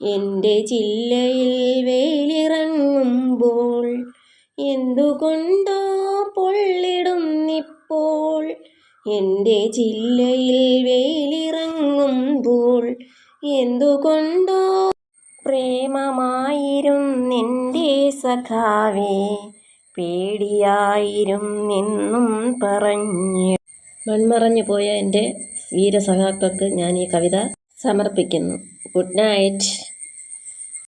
എന്റെ ജില്ലയിൽ വേലിറങ്ങുമ്പോൾ എന്തുകൊണ്ടോ പൊള്ളിടുന്നിപ്പോൾ എന്റെ ജില്ലയിൽ വേലിറങ്ങുമ്പോൾ എന്തുകൊണ്ടോ പ്രേമമായിരുന്നെന്റെ സഖാവേ പേടിയായിരുന്നെന്നും പറഞ്ഞ്. മൺമറഞ്ഞു പോയ എന്റെ വീരസഖാക്കൾക്ക് ഞാൻ ഈ കവിത സമർപ്പിക്കുന്നു. Good night.